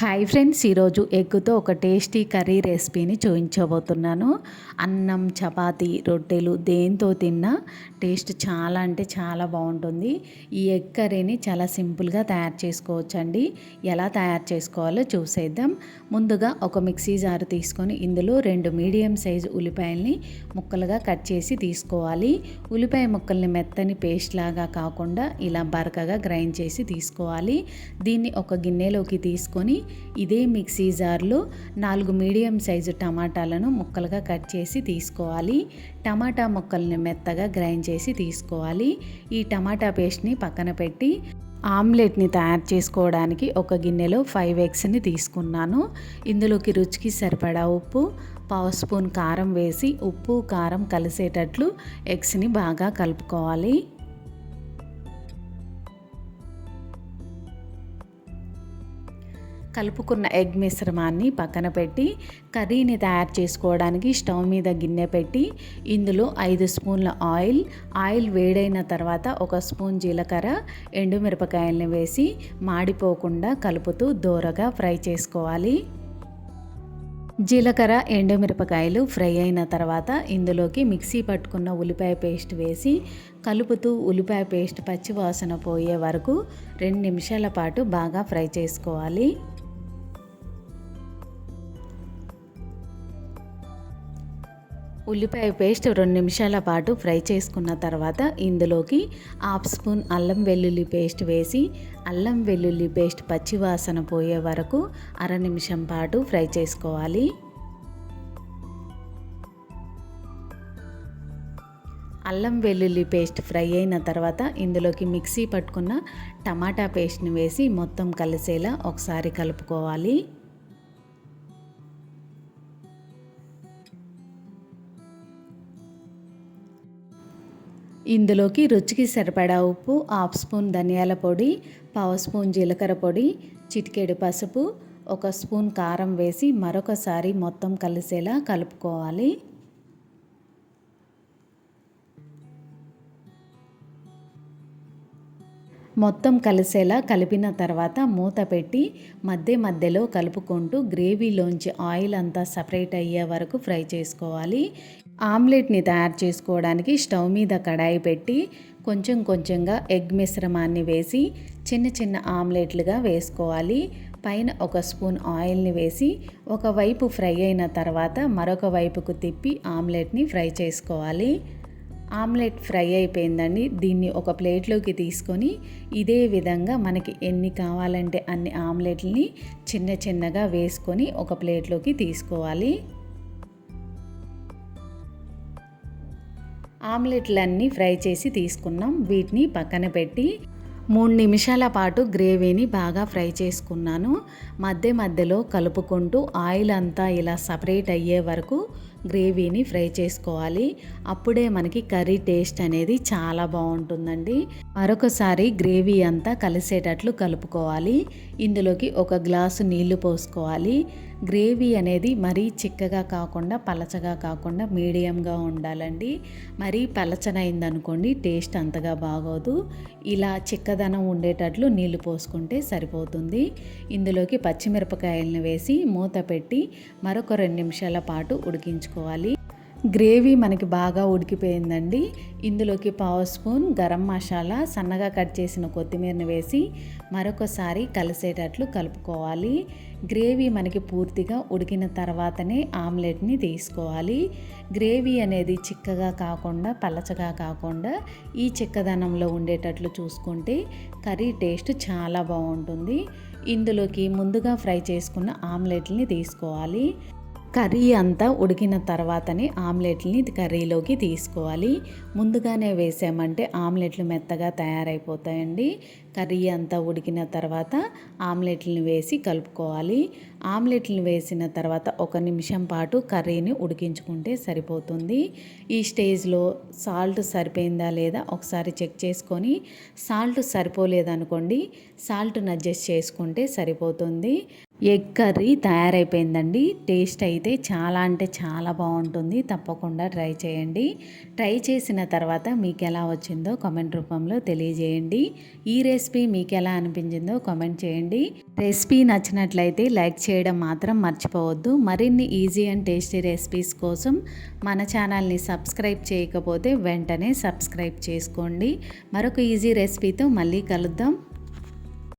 Hi friends ఈరోజు ఎగ్గుతో ఒక tasty curry రెసిపీని చూపించబోతున్నాను. అన్నం చపాతి రొట్టెలు దేంతో తిన్నా టేస్ట్ చాలా అంటే చాలా బాగుంటుంది. ఈ ఎగ్ కర్రీని చాలా సింపుల్గా తయారు చేసుకోవచ్చండి. ఎలా తయారు చేసుకోవాలో చూసేద్దాం. ముందుగా ఒక మిక్సీ జారు తీసుకొని ఇందులో రెండు మీడియం సైజు ఉల్లిపాయల్ని ముక్కలుగా కట్ చేసి తీసుకోవాలి. ఉల్లిపాయ ముక్కల్ని మెత్తని పేస్ట్ లాగా కాకుండా ఇలా బరకగా గ్రైండ్ చేసి తీసుకోవాలి. దీన్ని ఒక గిన్నెలోకి తీసుకొని ఇదే మిక్సీ జార్లో నాలుగు మీడియం సైజు టమాటాలను ముక్కలుగా కట్ చేసి తీసుకోవాలి. టమాటా ముక్కల్ని మెత్తగా గ్రైండ్ చేసి తీసుకోవాలి. ఈ టమాటా పేస్ట్ని పక్కన పెట్టి ఆమ్లెట్ని తయారు చేసుకోవడానికి ఒక గిన్నెలో ఫైవ్ ఎగ్స్ని తీసుకున్నాను. ఇందులోకి రుచికి సరిపడా ఉప్పు పావు స్పూన్ కారం వేసి ఉప్పు కారం కలిసేటట్లు ఎగ్స్ని బాగా కలుపుకోవాలి. కలుపుకున్న ఎగ్ మిశ్రమాన్ని పక్కన పెట్టి కర్రీని తయారు చేసుకోవడానికి స్టవ్ మీద గిన్నె పెట్టి ఇందులో ఐదు స్పూన్ల ఆయిల్ ఆయిల్ వేడైన తర్వాత ఒక స్పూన్ జీలకర్ర ఎండుమిరపకాయలని వేసి మాడిపోకుండా కలుపుతూ దోరగా ఫ్రై చేసుకోవాలి. జీలకర్ర ఎండుమిరపకాయలు ఫ్రై అయిన తర్వాత ఇందులోకి మిక్సీ పట్టుకున్న ఉల్లిపాయ పేస్ట్ వేసి కలుపుతూ ఉల్లిపాయ పేస్ట్ పచ్చి వాసన పోయే వరకు రెండు నిమిషాల పాటు బాగా ఫ్రై చేసుకోవాలి. ఉల్లిపాయ పేస్ట్ రెండు నిమిషాల పాటు ఫ్రై చేసుకున్న తర్వాత ఇందులోకి హాఫ్ స్పూన్ అల్లం వెల్లుల్లి పేస్ట్ వేసి అల్లం వెల్లుల్లి పేస్ట్ పచ్చివాసన పోయే వరకు అర నిమిషం పాటు ఫ్రై చేసుకోవాలి. అల్లం వెల్లుల్లి పేస్ట్ ఫ్రై అయిన తర్వాత ఇందులోకి మిక్సీ పట్టుకున్న టమాటా పేస్ట్ని వేసి మొత్తం కలిసేలా ఒకసారి కలుపుకోవాలి. ఇందులోకి రుచికి సరిపడా ఉప్పు హాఫ్ స్పూన్ ధనియాల పొడి పావు స్పూన్ జీలకర్ర పొడి చిటికెడు పసుపు ఒక స్పూన్ కారం వేసి మరొకసారి మొత్తం కలిసేలా కలుపుకోవాలి. మొత్తం కలిసేలా కలిపిన తర్వాత మూత పెట్టి మధ్య మధ్యలో కలుపుకుంటూ గ్రేవీలోంచి ఆయిల్ అంతా సపరేట్ అయ్యే వరకు ఫ్రై చేసుకోవాలి. ఆమ్లెట్ని తయారు చేసుకోవడానికి స్టవ్ మీద కడాయి పెట్టి కొంచెం కొంచెంగా ఎగ్ మిశ్రమాన్ని వేసి చిన్న చిన్న ఆమ్లెట్లుగా వేసుకోవాలి. పైన ఒక స్పూన్ ఆయిల్ని వేసి ఒకవైపు ఫ్రై అయిన తర్వాత మరొక వైపుకు తిప్పి ఆమ్లెట్ని ఫ్రై చేసుకోవాలి. ఆమ్లెట్ ఫ్రై అయిపోయిందండి. దీన్ని ఒక ప్లేట్లోకి తీసుకొని ఇదే విధంగా మనకి ఎన్ని కావాలంటే అన్ని ఆమ్లెట్ని చిన్న చిన్నగా వేసుకొని ఒక ప్లేట్లోకి తీసుకోవాలి. ఆమ్లెట్లన్నీ ఫ్రై చేసి తీసుకున్నాం. వీటిని పక్కన పెట్టి మూడు నిమిషాల పాటు గ్రేవీని బాగా ఫ్రై చేసుకున్నాను. మధ్య మధ్యలో కలుపుకుంటూ ఆయిల్ అంతా ఇలా సపరేట్ అయ్యే వరకు గ్రేవీని ఫ్రై చేసుకోవాలి. అప్పుడే మనకి కర్రీ టేస్ట్ అనేది చాలా బాగుంటుందండి. మరొకసారి గ్రేవీ అంతా కలిసేటట్లు కలుపుకోవాలి. ఇందులోకి ఒక గ్లాసు నీళ్ళు పోసుకోవాలి. గ్రేవీ అనేది మరీ చిక్కగా కాకుండా పలచగా కాకుండా మీడియంగా ఉండాలండి. మరీ పలచనైందనుకోండి టేస్ట్ అంతగా బాగోదు. ఇలా చిక్కదనం ఉండేటట్లు నీళ్ళు పోసుకుంటే సరిపోతుంది. ఇందులోకి పచ్చిమిరపకాయలను వేసి మూత పెట్టి మరొక రెండు నిమిషాల పాటు ఉడికించుకోవాలి. గ్రేవీ మనకి బాగా ఉడికిపోయిందండి. ఇందులోకి పావు స్పూన్ గరం మసాలా సన్నగా కట్ చేసిన కొత్తిమీరని వేసి మరొకసారి కలిసేటట్లు కలుపుకోవాలి. గ్రేవీ మనకి పూర్తిగా ఉడికిన తర్వాతనే ఆమ్లెట్ని తీసుకోవాలి. గ్రేవీ అనేది చిక్కగా కాకుండా పలచగా కాకుండా ఈ చిక్కదనంలో ఉండేటట్లు చూసుకుంటే కర్రీ టేస్ట్ చాలా బాగుంటుంది. ఇందులోకి ముందుగా ఫ్రై చేసుకున్న ఆమ్లెట్ని తీసుకోవాలి. కర్రీ అంతా ఉడికిన తర్వాతనే ఆమ్లెట్ని కర్రీలోకి తీసుకోవాలి. ముందుగానే వేసామంటే ఆమ్లెట్లు మెత్తగా తయారైపోతాయండి. కర్రీ అంతా ఉడికిన తర్వాత ఆమ్లెట్లను వేసి కలుపుకోవాలి. ఆమ్లెట్లను వేసిన తర్వాత ఒక నిమిషం పాటు కర్రీని ఉడికించుకుంటే సరిపోతుంది. ఈ స్టేజ్లో సాల్ట్ సరిపోయిందా లేదా ఒకసారి చెక్ చేసుకొని సాల్ట్ సరిపోలేదనుకోండి సాల్ట్ని అడ్జస్ట్ చేసుకుంటే సరిపోతుంది. Egg curry తయారైపోయిందండి. టేస్ట్ అయితే చాలా అంటే చాలా బాగుంటుంది. తప్పకుండా ట్రై చేయండి. ట్రై చేసిన తర్వాత మీకు ఎలా వచ్చిందో కామెంట్ రూపంలో తెలియజేయండి. ఈ రెసిపీ మీకు ఎలా అనిపించిందో కామెంట్ చేయండి. రెసిపీ నచ్చినట్లయితే లైక్ చేయడం మాత్రం మర్చిపోవద్దు. మరిన్ని ఈజీ అండ్ టేస్టీ రెసిపీస్ కోసం మన ఛానల్ని సబ్స్క్రైబ్ చేయకపోతే వెంటనే సబ్స్క్రైబ్ చేసుకోండి. మరొక ఈజీ రెసిపీతో మళ్ళీ కలుద్దాం.